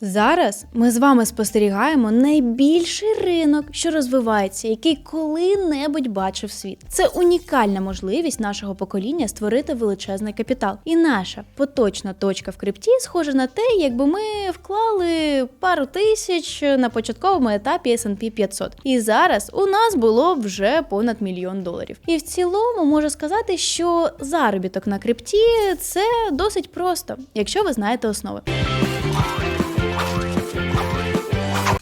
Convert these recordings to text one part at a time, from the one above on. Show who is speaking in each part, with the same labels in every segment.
Speaker 1: Зараз ми з вами спостерігаємо найбільший ринок, що розвивається, який коли-небудь бачив світ. Це унікальна можливість нашого покоління створити величезний капітал. І наша поточна точка в крипті схожа на те, якби ми вклали пару тисяч на початковому етапі S&P 500. І зараз у нас було вже понад мільйон доларів. І в цілому можу сказати, що заробіток на крипті це досить просто, якщо ви знаєте основи.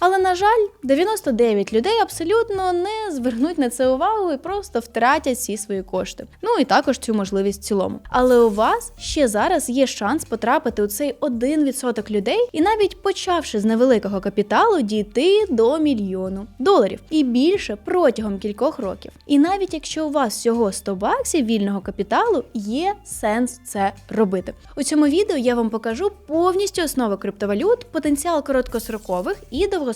Speaker 1: Але на жаль, 99 людей абсолютно не звернуть на це увагу і просто втратять всі свої кошти. Ну і також цю можливість в цілому. Але у вас ще зараз є шанс потрапити у цей 1% людей і навіть почавши з невеликого капіталу дійти до мільйону доларів і більше протягом кількох років. І навіть якщо у вас всього 100 баксів вільного капіталу, є сенс це робити. У цьому відео я вам покажу повністю основи криптовалют, потенціал короткострокових і довгострокових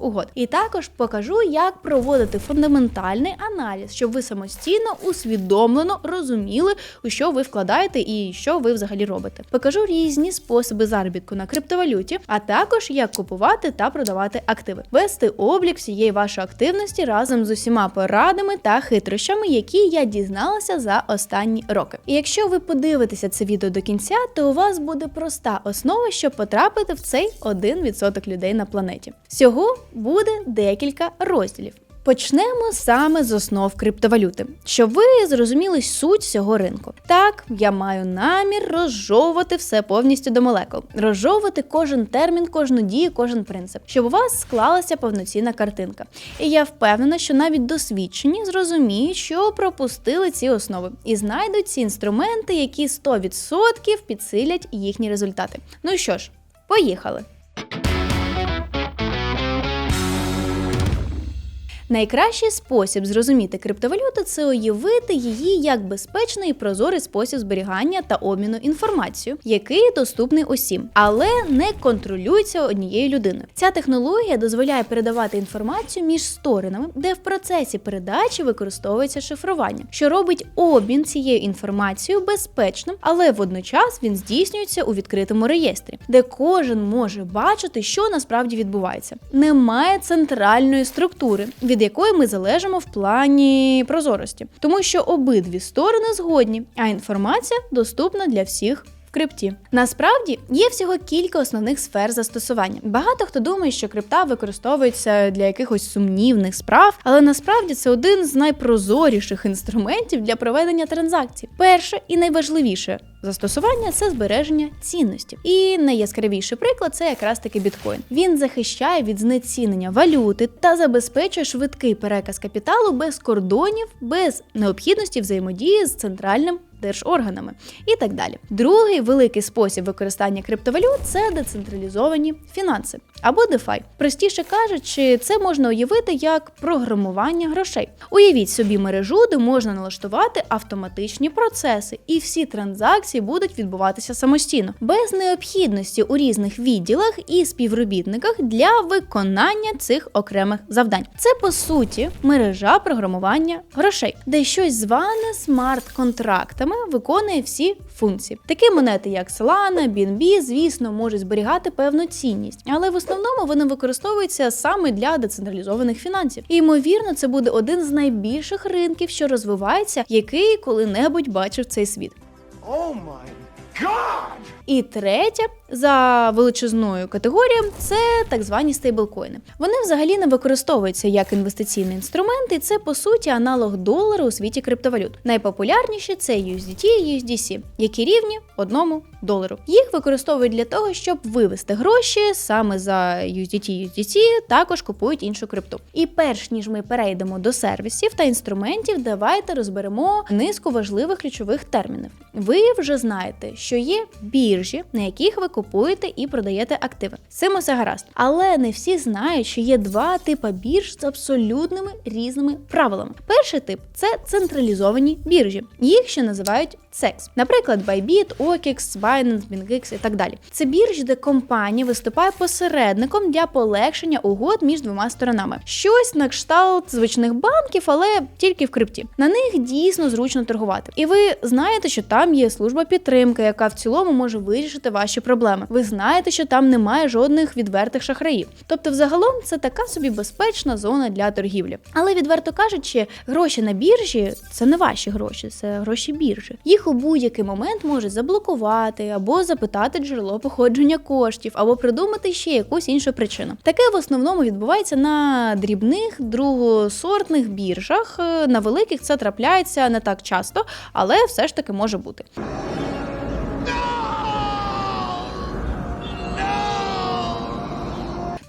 Speaker 1: угод. І також покажу, як проводити фундаментальний аналіз, щоб ви самостійно усвідомлено розуміли, у що ви вкладаєте і що ви взагалі робите. Покажу різні способи заробітку на криптовалюті, а також як купувати та продавати активи, вести облік всієї вашої активності разом з усіма порадами та хитрощами, які я дізналася за останні роки. І якщо ви подивитеся це відео до кінця, то у вас буде проста основа, щоб потрапити в цей 1% людей на планеті. Всього буде декілька розділів. Почнемо саме з основ криптовалюти, щоб ви зрозуміли суть цього ринку. Так, я маю намір розжовувати все повністю до молекул, розжовувати кожен термін, кожну дію, кожен принцип, щоб у вас склалася повноцінна картинка. І я впевнена, що навіть досвідчені зрозуміють, що пропустили ці основи, і знайдуть ці інструменти, які 100% підсилять їхні результати. Ну що ж, поїхали! Найкращий спосіб зрозуміти криптовалюту це уявити її як безпечний і прозорий спосіб зберігання та обміну інформацією, який доступний усім, але не контролюється однією людиною. Ця технологія дозволяє передавати інформацію між сторонами, де в процесі передачі використовується шифрування, що робить обмін цією інформацією безпечним, але водночас він здійснюється у відкритому реєстрі, де кожен може бачити, що насправді відбувається. Немає центральної структури, від якої ми залежимо в плані прозорості, тому що обидві сторони згодні, а інформація доступна для всіх. В крипті насправді є всього кілька основних сфер застосування. Багато хто думає, що крипта використовується для якихось сумнівних справ, але насправді це один з найпрозоріших інструментів для проведення транзакцій. Перше і найважливіше застосування це збереження цінності. І найяскравіший приклад це якраз таки біткоін. Він захищає від знецінення валюти та забезпечує швидкий переказ капіталу без кордонів, без необхідності взаємодії з центральним. Держорганами і так далі. Другий великий спосіб використання криптовалют це децентралізовані фінанси або DeFi. Простіше кажучи, це можна уявити як програмування грошей. Уявіть собі мережу, де можна налаштувати автоматичні процеси, і всі транзакції будуть відбуватися самостійно, без необхідності у різних відділах і співробітниках для виконання цих окремих завдань. Це по суті мережа програмування грошей, де щось зване смарт-контрактами виконує всі функції. Такі монети, як Solana, BNB, звісно, можуть зберігати певну цінність, але в основному вони використовуються саме для децентралізованих фінансів. І ймовірно, це буде один з найбільших ринків, що розвивається, який коли-небудь бачив цей світ.
Speaker 2: Oh my god!
Speaker 1: І третє за величезною категорією це так звані стейблкоїни. Вони взагалі не використовуються як інвестиційний інструмент, і це по суті аналог долару у світі криптовалют. Найпопулярніші це USDT і USDC, які рівні одному долару. Їх використовують для того, щоб вивести гроші саме за USDT USDC, також купують іншу крипту. І перш ніж ми перейдемо до сервісів та інструментів, давайте розберемо низку важливих ключових термінів. Ви вже знаєте, що є біржі, на яких ви купуєте і продаєте активи. З цим усе гаразд. Але не всі знають, що є два типи бірж з абсолютними різними правилами. Перший тип це централізовані біржі. Їх ще називають CEX. Наприклад, Bybit, OKX, Binance, BingX і так далі. Це біржі, де компанія виступає посередником для полегшення угод між двома сторонами. Щось на кшталт звичних банків, але тільки в крипті. На них дійсно зручно торгувати. І ви знаєте, що там є служба підтримки, яка в цілому може вирішити ваші проблеми. Ви знаєте, що там немає жодних відвертих шахраїв. Тобто, взагалом, це така собі безпечна зона для торгівлі. Але відверто кажучи, гроші на біржі це не ваші гроші, це гроші біржі. Їх у будь-який момент можуть заблокувати або запитати джерело походження коштів, або придумати ще якусь іншу причину. Таке в основному відбувається на дрібних другосортних біржах. Е, На великих це трапляється не так часто, але все ж таки може бути.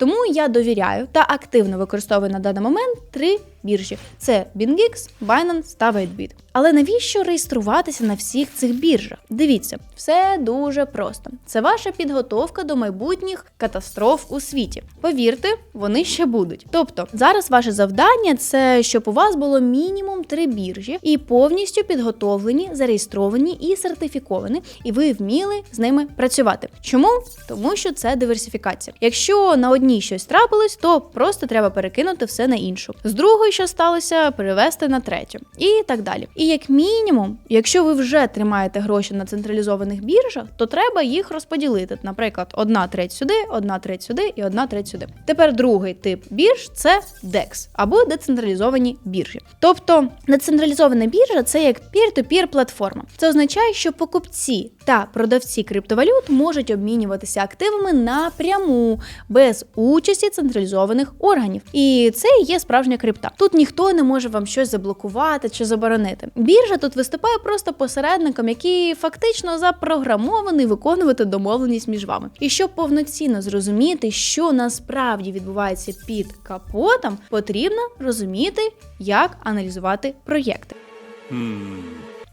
Speaker 1: Тому я довіряю та активно використовую на даний момент три біржі: це BingX, Binance та WhiteBit. Але навіщо реєструватися на всіх цих біржах? Дивіться, все дуже просто. Це ваша підготовка до майбутніх катастроф у світі. Повірте, вони ще будуть. Тобто, зараз ваше завдання це щоб у вас було мінімум три біржі і повністю підготовлені, зареєстровані і сертифіковані, і ви вміли з ними працювати. Чому? Тому що це диверсифікація. Якщо на одній щось трапилось, то просто треба перекинути все на іншу. З другої, що сталося, перевести на третю, і так далі. І як мінімум, якщо ви вже тримаєте гроші на централізованих біржах, то треба їх розподілити. Наприклад, одна треть сюди, одна треть сюди і одна треть сюди. Тепер другий тип бірж це DEX або децентралізовані біржі. Тобто децентралізована біржа це як peer-to-peer платформа. Це означає, що покупці та продавці криптовалют можуть обмінюватися активами напряму без участі централізованих органів. І це є справжня крипта. Тут ніхто не може вам щось заблокувати чи заборонити. Біржа тут виступає просто посередником, який фактично запрограмований виконувати домовленість між вами. І щоб повноцінно зрозуміти, що насправді відбувається під капотом, потрібно розуміти, як аналізувати проєкти.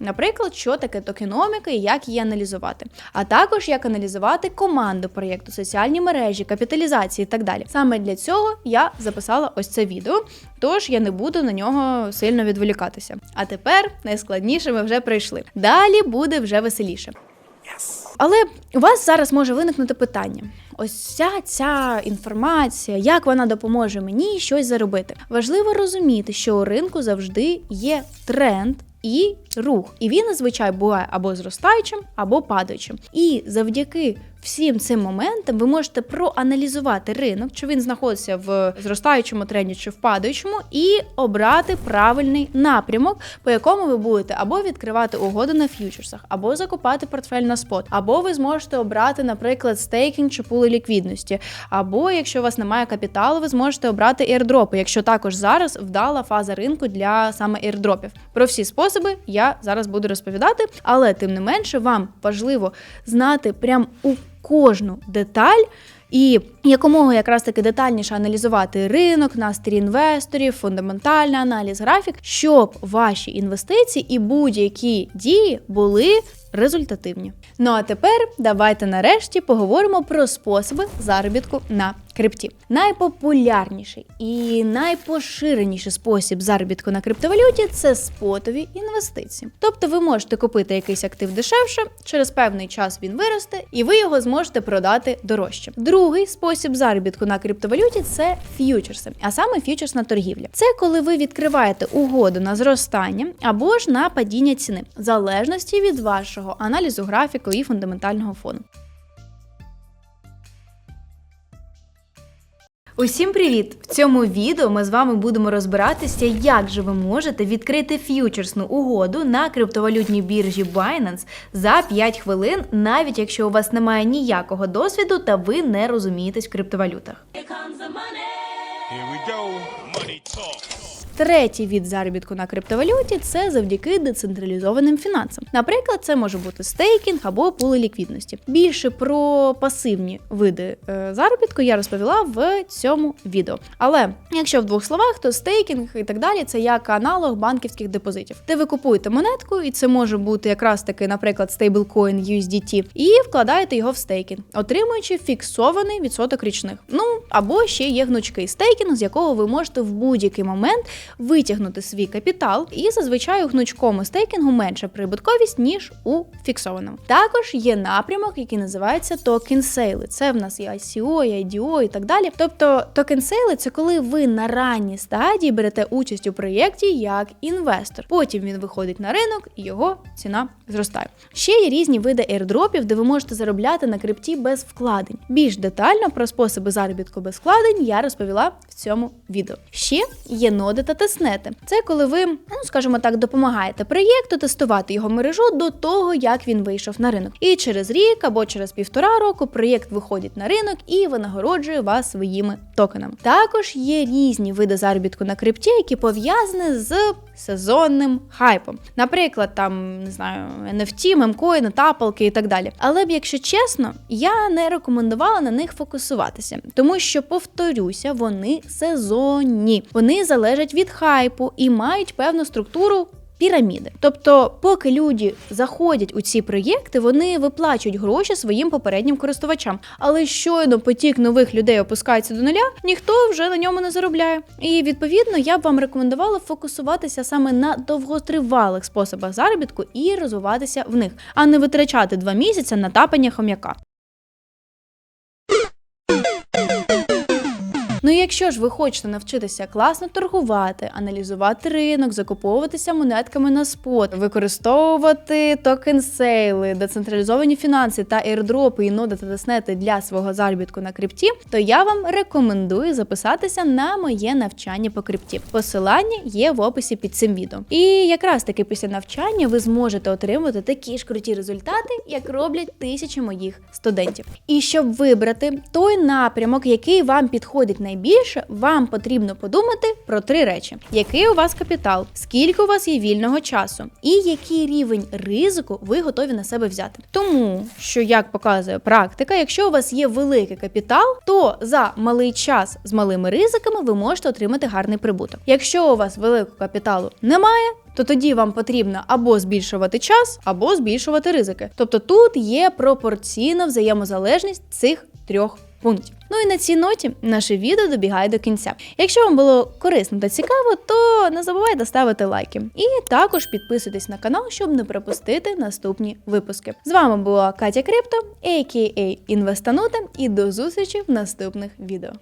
Speaker 1: Наприклад, що таке токеноміка і як її аналізувати, а також як аналізувати команду проєкту, соціальні мережі, капіталізації і так далі. Саме для цього я записала ось це відео, тож я не буду на нього сильно відволікатися. А тепер найскладніше ми вже пройшли. Далі буде вже веселіше. Але у вас зараз може виникнути питання: ось вся ця інформація, як вона допоможе мені щось заробити. Важливо розуміти, що у ринку завжди є тренд. І рух, і він зазвичай буває або зростаючим, або падаючим. І завдяки всім цим моментам ви можете проаналізувати ринок, чи він знаходиться в зростаючому тренді чи в падаючому, і обрати правильний напрямок, по якому ви будете або відкривати угоди на ф'ючерсах, або закупати портфель на спот, або ви зможете обрати, наприклад, стейкінг чи пули ліквідності, або якщо у вас немає капіталу, ви зможете обрати ейрдропи, якщо також зараз вдала фаза ринку для саме ейрдропів. Про всі способи я зараз буду розповідати, але тим не менше вам важливо знати прям у кожну деталь. І якомога якраз таки детальніше аналізувати ринок, настрій інвесторів, фундаментальний аналіз, графік, щоб ваші інвестиції і будь-які дії були результативні. Ну а тепер давайте нарешті поговоримо про способи заробітку на крипті. Найпопулярніший і найпоширеніший спосіб заробітку на криптовалюті це спотові інвестиції. Тобто ви можете купити якийсь актив дешевше, через певний час він виросте, і ви його зможете продати дорожче. Другий спосіб заробітку на криптовалюті це ф'ючерси, а саме ф'ючерсна торгівля. Це коли ви відкриваєте угоду на зростання або ж на падіння ціни, в залежності від вашого аналізу графіку і фундаментального фону. Усім привіт! В цьому відео ми з вами будемо розбиратися, як же ви можете відкрити ф'ючерсну угоду на криптовалютній біржі Binance за 5 хвилин, навіть якщо у вас немає ніякого досвіду та ви не розумієтесь в криптовалютах.
Speaker 3: Here we go. Money talk.
Speaker 1: Третій від заробітку на криптовалюті це завдяки децентралізованим фінансам. Наприклад, це може бути стейкінг або пули ліквідності. Більше про пасивні види е, заробітку я розповіла в цьому відео. Але якщо в двох словах, то стейкінг і так далі це як аналог банківських депозитів. Де ви купуєте монетку, і це може бути якраз таки, наприклад, стейблкоін USDT, і вкладаєте його в стейкінг, отримуючи фіксований відсоток річних. Ну або ще є гнучкий стейкінг, з якого ви можете в будь-який момент витягнути свій капітал, і зазвичай у гнучкому стейкінгу менша прибутковість ніж у фіксованому. Також є напрямок, який називається токен сейли. Це в нас і ICO, і IDO і так далі. Тобто токен сейли це коли ви на ранній стадії берете участь у проєкті як інвестор. Потім він виходить на ринок і його ціна зростає. Ще є різні види airdropів, де ви можете заробляти на крипті без вкладень. Більш детально про способи заробітку без вкладень я розповіла в цьому відео. Ще є ноди та тестнети. Це коли ви, ну скажімо так, допомагаєте проєкту тестувати його мережу до того, як він вийшов на ринок. І через рік або через півтора року проєкт виходить на ринок і винагороджує вас своїми токенами. Також є різні види заробітку на крипті, які пов'язані з сезонним хайпом. Наприклад, там не знаю, NFT, мемкоїни, тапалки і так далі. Але б, якщо чесно, я не рекомендувала на них фокусуватися, тому що, повторюся, вони сезонні, вони залежать від хайпу і мають певну структуру. Піраміди, тобто, поки люди заходять у ці проєкти, вони виплачують гроші своїм попереднім користувачам. Але щойно потік нових людей опускається до нуля, ніхто вже на ньому не заробляє. І відповідно я б вам рекомендувала фокусуватися саме на довготривалих способах заробітку і розвиватися в них, а не витрачати два місяці на тапання хом'яка. Ну, і якщо ж ви хочете навчитися класно торгувати, аналізувати ринок, закуповуватися монетками на спот, використовувати токен сейли, децентралізовані фінанси та airdropи і ноди та теснети для свого заробітку на крипті, то я вам рекомендую записатися на моє навчання по крипті. Посилання є в описі під цим відео. І якраз таки після навчання ви зможете отримати такі ж круті результати, як роблять тисячі моїх студентів. І щоб вибрати той напрямок, який вам підходить найбільше, вам потрібно подумати про три речі: який у вас капітал, скільки у вас є вільного часу, і який рівень ризику ви готові на себе взяти. Тому що, як показує практика, якщо у вас є великий капітал, то за малий час з малими ризиками ви можете отримати гарний прибуток. Якщо у вас великого капіталу немає, то тоді вам потрібно або збільшувати час, або збільшувати ризики. Тобто тут є пропорційна взаємозалежність цих трьох пунктів. Ну і на цій ноті наше відео добігає до кінця. Якщо вам було корисно та цікаво, то не забувайте ставити лайки. І також підписуйтесь на канал, щоб не пропустити наступні випуски. З вами була Катя Крипто, a.k.a. Інвестанута, і до зустрічі в наступних відео.